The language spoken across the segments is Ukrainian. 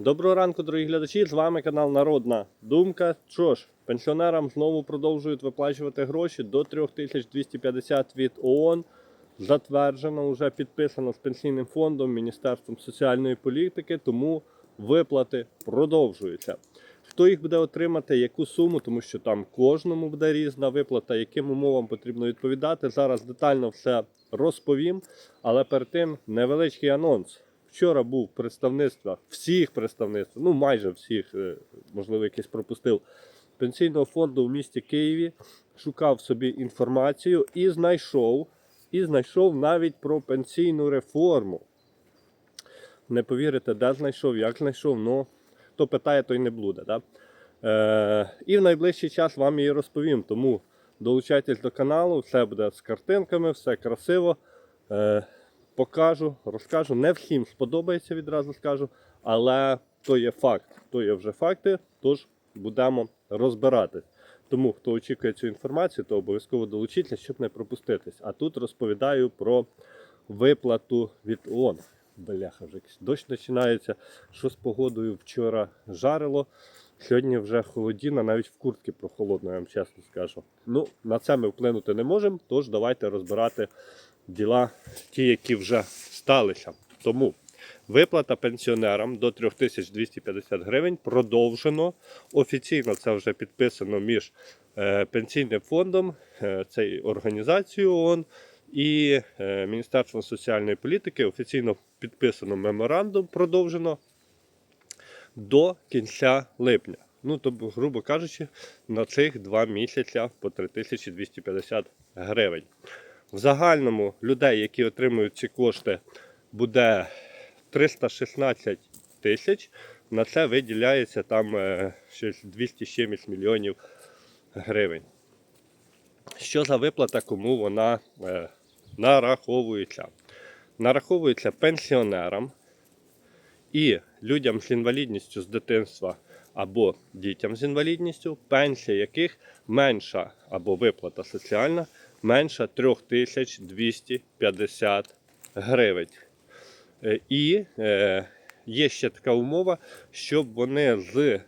Доброго ранку, дорогі глядачі! З вами канал Народна Думка. Що ж, пенсіонерам знову продовжують виплачувати гроші до 3250 від ООН. Затверджено, вже підписано з пенсійним фондом, Міністерством соціальної політики, тому виплати продовжуються. Хто їх буде отримати, яку суму, тому що там кожному буде різна виплата, яким умовам потрібно відповідати. Зараз детально все розповім. Але перед тим невеличкий анонс. Вчора був в представництвах, всіх представництв, ну майже всіх, е, можливо, якийсь пропустив, пенсійного фонду в місті Києві, шукав собі інформацію і знайшов, і знайшов навіть про пенсійну реформу. Не повірите, де знайшов, як знайшов, ну хто питає, той не блуде. Да? Е, і в найближчий час вам її розповім. Тому долучайтесь до каналу, все буде з картинками, все красиво. Е, покажу, розкажу. Не всім сподобається, відразу скажу, але то є факт, то є вже факти, тож будемо розбиратись. Тому, хто очікує цю інформацію, то обов'язково долучіться, щоб не пропуститись. А тут розповідаю про виплату від ООН. Бляха, вже дощ починається. Що з погодою вчора жарило. Сьогодні вже холодіна, навіть в куртці прохолодно, я вам чесно скажу. Ну, на це ми вплинути не можемо, тож давайте розбирати діла, ті, які вже сталися. Тому виплата пенсіонерам до 3250 гривень продовжено. Офіційно це вже підписано між е, пенсійним фондом, е, цією організацією ООН і е, Міністерством соціальної політики. Офіційно підписано меморандум, продовжено до кінця липня. Ну, тобто, грубо кажучи, на цих два місяці по 3250 гривень. В загальному людей, які отримують ці кошти, буде 316 тисяч. На це виділяється там е, щось 200 мільйонів гривень. Що за виплата, кому вона е, нараховується? Нараховується пенсіонерам і людям з інвалідністю з дитинства або дітям з інвалідністю, пенсія яких менша або виплата соціальна менша 3250 гривень. Е, І е, є ще така умова, щоб вони з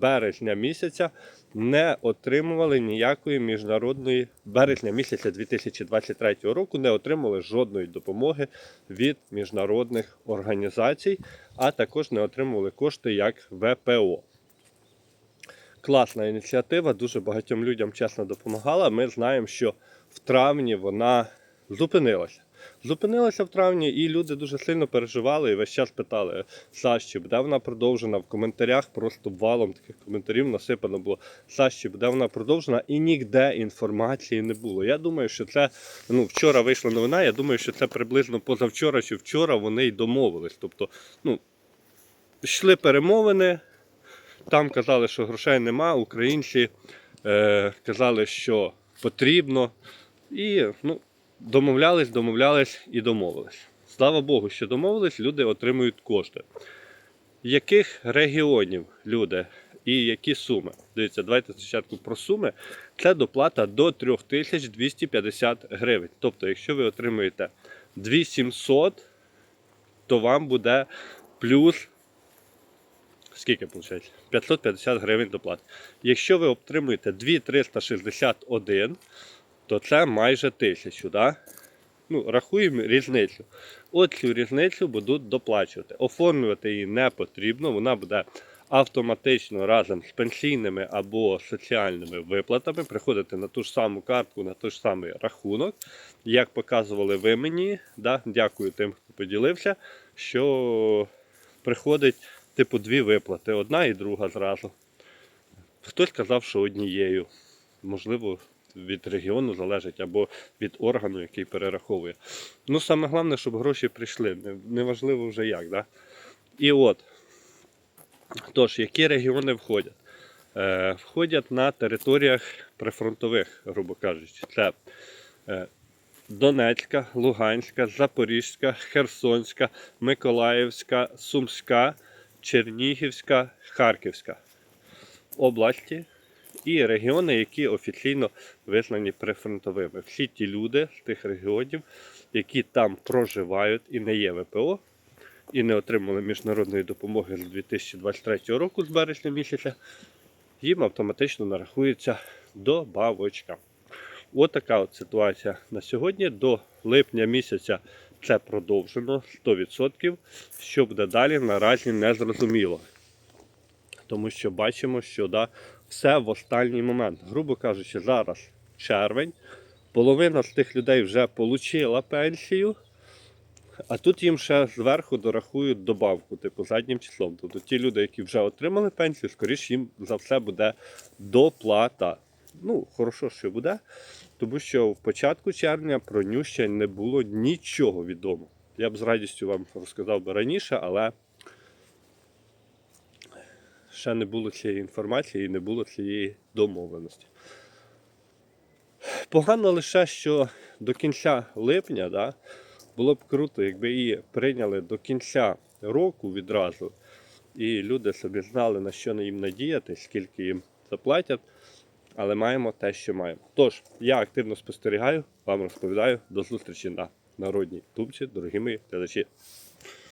березня місяця не отримували ніякої міжнародної березня місяця 2023 року, не отримали жодної допомоги від міжнародних організацій, а також не отримували кошти як ВПО. Класна ініціатива, дуже багатьом людям чесно допомагала. Ми знаємо, що в травні вона зупинилася. Зупинилася в травні, і люди дуже сильно переживали і весь час питали, чи буде вона продовжена в коментарях, просто валом таких коментарів насипано було. Чи буде вона продовжена, і ніде інформації не було. Я думаю, що це ну, вчора вийшла новина. Я думаю, що це приблизно позавчора чи вчора вони й домовились. Тобто, ну, йшли перемовини. Там казали, що грошей нема, українці е, казали, що потрібно. І ну, домовлялись, домовлялись і домовились. Слава Богу, що домовились, люди отримують кошти. Яких регіонів люди і які суми? Дивіться, давайте спочатку про суми. Це доплата до 3250 гривень. Тобто, якщо ви отримуєте 2700, то вам буде плюс скільки виходить? 550 гривень доплати. Якщо ви отримуєте 2361, то це майже 1000. Да? Ну, рахуємо різницю. От цю різницю будуть доплачувати. Оформлювати її не потрібно, вона буде автоматично разом з пенсійними або соціальними виплатами приходити на ту ж саму картку, на той ж самий рахунок. Як показували ви мені, да? дякую тим, хто поділився, що приходить типу дві виплати, одна і друга зразу. Хтось казав, що однією. Можливо, від регіону залежить або від органу, який перераховує. Ну, саме головне, щоб гроші прийшли. Неважливо вже як. Да? І от. Тож, які регіони входять? Е, входять на територіях прифронтових, грубо кажучи. Це е, Донецька, Луганська, Запорізька, Херсонська, Миколаївська, Сумська, Чернігівська, Харківська області і регіони, які офіційно визнані прифронтовими. Всі ті люди з тих регіонів, які там проживають і не є ВПО, і не отримали міжнародної допомоги з 2023 року з березня місяця, їм автоматично нарахується добавочка. От така от ситуація на сьогодні. До липня місяця це продовжено 100%. Що буде далі, наразі не зрозуміло. Тому що бачимо, що да, все в останній момент. Грубо кажучи, зараз червень, половина з тих людей вже отримала пенсію, а тут їм ще зверху дорахують добавку, типу заднім числом. Тобто ті люди, які вже отримали пенсію, скоріш їм за все буде доплата. Ну, хорошо, що буде, тому що в початку червня про ню не було нічого відомо. Я б з радістю вам розказав би раніше, але ще не було цієї інформації і не було цієї домовленості. Погано лише, що до кінця липня да, було б круто, якби її прийняли до кінця року відразу, і люди собі знали, на що їм надіяти, скільки їм заплатять. Але маємо те, що маємо. Тож, я активно спостерігаю, вам розповідаю. До зустрічі на народній тубці, дорогі мої глядачі.